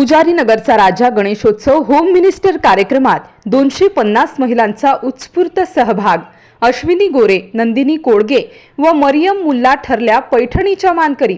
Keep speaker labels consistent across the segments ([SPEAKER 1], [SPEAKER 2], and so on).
[SPEAKER 1] पुजारी नगरचा राजा गणेशोत्सव होम मिनिस्टर कार्यक्रमात दोनशे पन्नास महिलांचा उत्स्फूर्त सहभाग. अश्विनी गोरे नंदिनी कोडगे व मरियम मुल्ला ठरल्या पैठणीच्या मानकरी.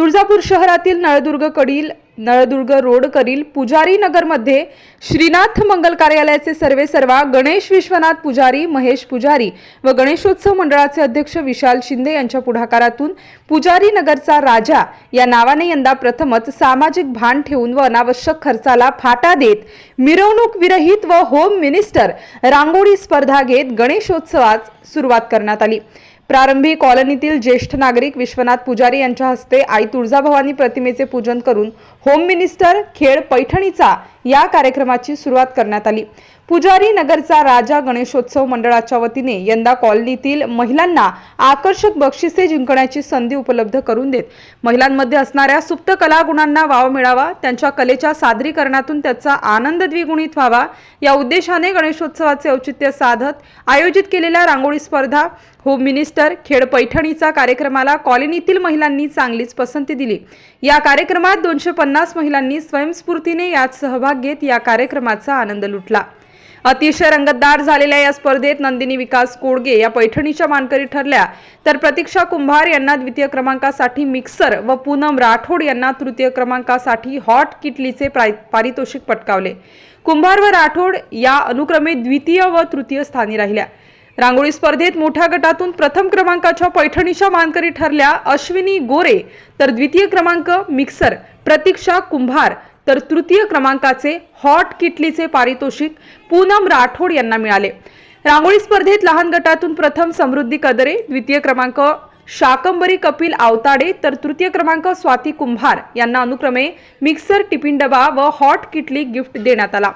[SPEAKER 1] तुळजापूर शहरातील नळदुर्ग कडील नळदुर्ग रोडकडील पुजारी नगरमध्ये श्रीनाथ मंगल कार्यालयाचे सर्वे सर्वा गणेश विश्वनाथ पुजारी महेश पुजारी व गणेशोत्सव मंडळाचे अध्यक्ष विशाल शिंदे यांच्या पुढाकारातून पुजारी नगरचा राजा या नावाने यंदा प्रथमच सामाजिक भान ठेवून व अनावश्यक खर्चाला फाटा देत मिरवणूक विरहित व होम मिनिस्टर रांगोळी स्पर्धा घेत गणेशोत्सवात सुरुवात करण्यात आली. प्रारंभी कॉलनीतील ज्येष्ठ नागरिक विश्वनाथ पुजारी यांच्या हस्ते आई तुळजाभवानी प्रतिमेचे पूजन करून होम मिनिस्टर खेळ पैठणीचा या कार्यक्रमाची सुरुवात करण्यात आली. पुजारी नगरचा राजा गणेशोत्सव मंडळाच्या वतीने यंदा कॉलनीतील महिलांना आकर्षक बक्षिसे जिंकण्याची संधी उपलब्ध करून देत महिलांमध्ये असणाऱ्या सुप्त कलागुणांना वाव मिळावा त्यांच्या कलेच्या सादरीकरणातून त्याचा आनंद द्विगुणित व्हावा या उद्देशाने गणेशोत्सवाचे औचित्य साधत आयोजित केलेल्या रांगोळी स्पर्धा होम मिनिस्टर खेड पैठणीचा कार्यक्रमाला कॉलनीतील महिलांनी चांगलीच पसंती दिली. या कार्यक्रमात दोनशे पन्नास महिलांनी स्वयंस्फूर्तीने यात सहभाग घेत या कार्यक्रमाचा आनंद लुटला. अतिशय रंगतदार झालेल्या या स्पर्धेत नंदिनी विकास कोडगे या पैठणीच्या मानकरी ठरल्या. तर प्रतीक्षा कुंभार यांना द्वितीय क्रमांकासाठी मिक्सर व पूनम राठोड यांना तृतीय क्रमांकासाठी हॉट किटलीचे पारितोषिक पटकावले. कुंभार व राठोड या अनुक्रमे द्वितीय व तृतीय स्थानी राहिल्या. रांगोळी स्पर्धेत मोठ्या गटातून प्रथम क्रमांकाच्या पैठणीच्या मानकरी ठरल्या अश्विनी गोरे. तर द्वितीय क्रमांक मिक्सर प्रतीक्षा कुंभार. तर तृतीय क्रमांकाचे हॉट किटलीचे पारितोषिक पूनम राठोड यांना मिळाले. रांगोळी स्पर्धेत लहान गटातून प्रथम समृद्धी कदरे द्वितीय क्रमांक शाकंबरी कपिल आवताडे तर तृतीय क्रमांक स्वाती कुंभार यांना अनुक्रमे मिक्सर टिफिन डबा व हॉट किटली गिफ्ट देण्यात आला.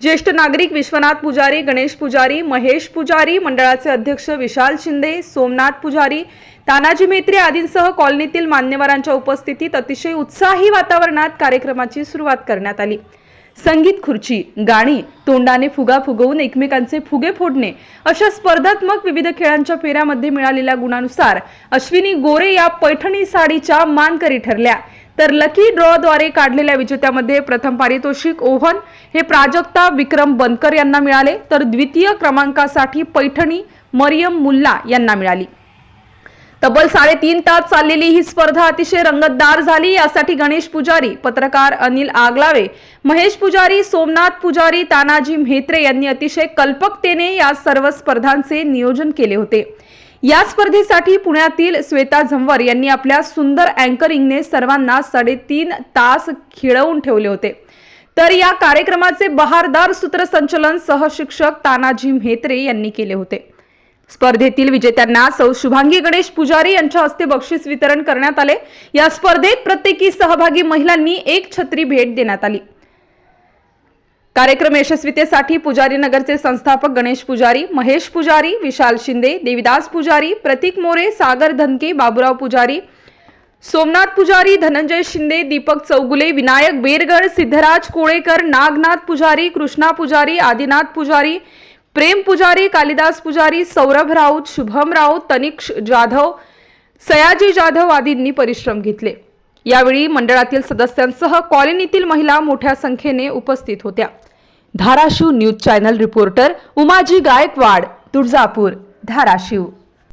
[SPEAKER 1] ज्येष्ठ नागरिक विश्वनाथ पुजारी गणेश पुजारी महेश पुजारी मंडळाचे अध्यक्ष विशाल शिंदे सोमनाथ पुजारी तानाजी मेत्रे आदींसह कॉलनीतील मान्यवरांच्या उपस्थितीत अतिशय उत्साही वातावरणात कार्यक्रमाची सुरुवात करण्यात आली. संगीत खुर्ची गाणी तोंडाने फुगा फुगवून एकमेकांचे फुगे फोडणे अशा स्पर्धात्मक विविध खेळांच्या फेऱ्यामध्ये मिळालेल्या गुणानुसार अश्विनी गोरे या पैठणी साडीच्या मानकरी ठरल्या. तर लकी ड्रॉद्वारे काढलेल्या विजेत्यामध्ये प्रथम पारितोषिक ओव्हन हे प्राजक्ता विक्रम बनकर यांना मिळाले. तर द्वितीय क्रमांकासाठी पैठणी मरियम मुल्ला यांना मिळाली. तब्बल साडेतीन तास चाललेली ही स्पर्धा अतिशय रंगतदार झाली. यासाठी गणेश पुजारी पत्रकार अनिल आगलावे महेश पुजारी सोमनाथ पुजारी तानाजी म्हेत्रे यांनी अतिशय कल्पकतेने या सर्व स्पर्धांचे नियोजन केले होते. या स्पर्धेसाठी पुण्यातील श्वेता झंवर यांनी आपल्या सुंदर अँकरिंगने सर्वांना साडेतीन तास खिळवून ठेवले होते. तर या कार्यक्रमाचे बहारदार सूत्रसंचलन सहशिक्षक तानाजी म्हेत्रे यांनी केले होते. स्पर्धेतील विजेत्यांना सौ शुभांगी गणेश पुजारी यांच्या हस्ते बक्षीस वितरण करण्यात आले. या स्पर्धेत प्रत्येकी सहभागी महिलांनी एक छत्री भेट देण्यात आली. कार्यक्रम यशस्वीतेसाठी पुजारी नगरचे संस्थापक गणेश पुजारी महेश पुजारी विशाल शिंदे देविदास पुजारी प्रतीक मोरे सागर धनके बाबुराव पुजारी सोमनाथ पुजारी धनंजय शिंदे दीपक चौगुले विनायक बेरगड सिद्धराज कोळेकर नागनाथ पुजारी कृष्णा पुजारी आदिनाथ पुजारी प्रेम पुजारी कालिदास पुजारी सौरभ राऊत शुभम राऊत तनिक्ष जाधव सयाजी जाधव आदींनी परिश्रम घेतले. यावेळी मंडळातील सदस्यांसह कॉलनीतील महिला मोठ्या संख्येने उपस्थित होत्या. Dharashiv news channel reporter Umaji Gaikwad Tuljapur Dharashiv.